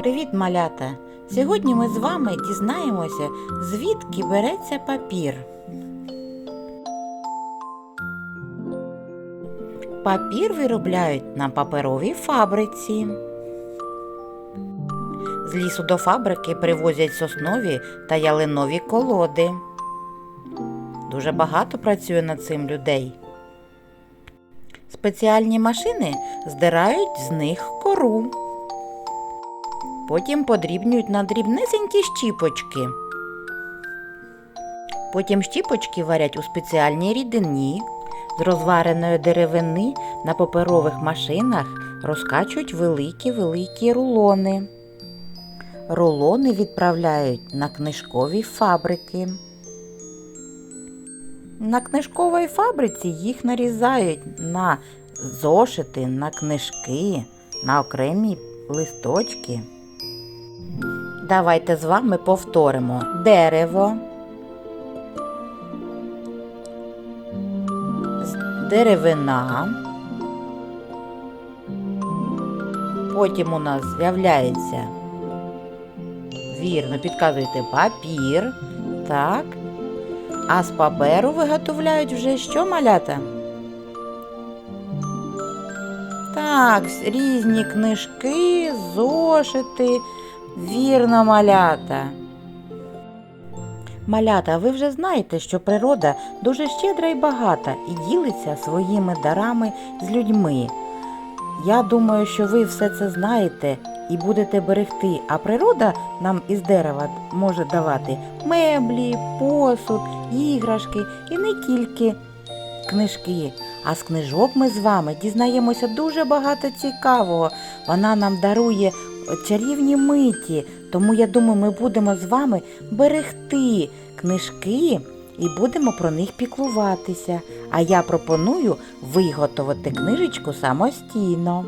Привіт, малята! Сьогодні ми з вами дізнаємося, звідки береться папір. Папір виробляють на паперовій фабриці. З лісу до фабрики привозять соснові та ялинові колоди. Дуже багато працює над цим людей. Спеціальні машини здирають з них кору. Потім подрібнюють на дрібнесенькі щіпочки. Потім щіпочки варять у спеціальній рідині. З розвареної деревини на паперових машинах розкачують великі-великі рулони. Рулони відправляють на книжкові фабрики. На книжковій фабриці їх нарізають на зошити, на книжки, на окремі листочки. Давайте з вами повторимо дерево, деревина. Потім у нас з'являється, вірно, підказуйте папір. Так. А з паперу виготовляють вже що малята? Так, різні книжки, зошити, вірно, малята. Малята, ви вже знаєте, що природа дуже щедра і багата і ділиться своїми дарами з людьми. Я думаю, що ви все це знаєте і будете берегти, а природа нам із дерева може давати меблі, посуд, іграшки і не тільки книжки. А з книжок ми з вами дізнаємося дуже багато цікавого. Вона нам дарує чарівні миті. Тому я думаю, ми будемо з вами берегти книжки і будемо про них піклуватися. А я пропоную виготовити книжечку самостійно.